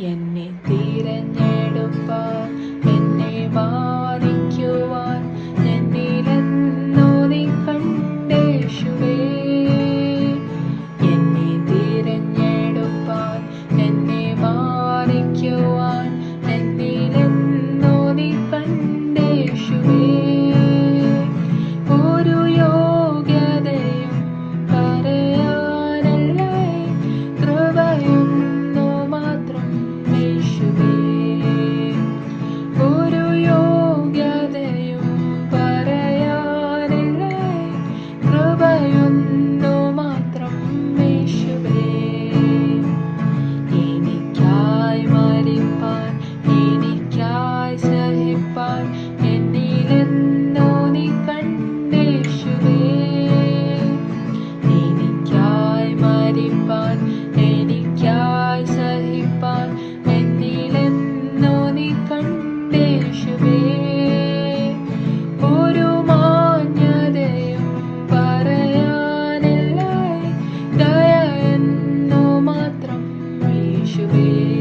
എന്നെ തിരഞ്ഞെടുപ്പാൻ യേശുവേ ഒരു യോഗ്യതയും പറയാനില്ല കൃപയൊന്നു മാത്രം യേശുവേ. എനിക്കായി മരിപ്പാൻ എനിക്കായി സഹിപ്പാൻ എന്നിലെന്നോ നീ കണ്ടേശുവേ. എനിക്കായി മരിപ്പാൻ പറയാനില്ല ദയ എന്നോ മാത്രം യേശുവേ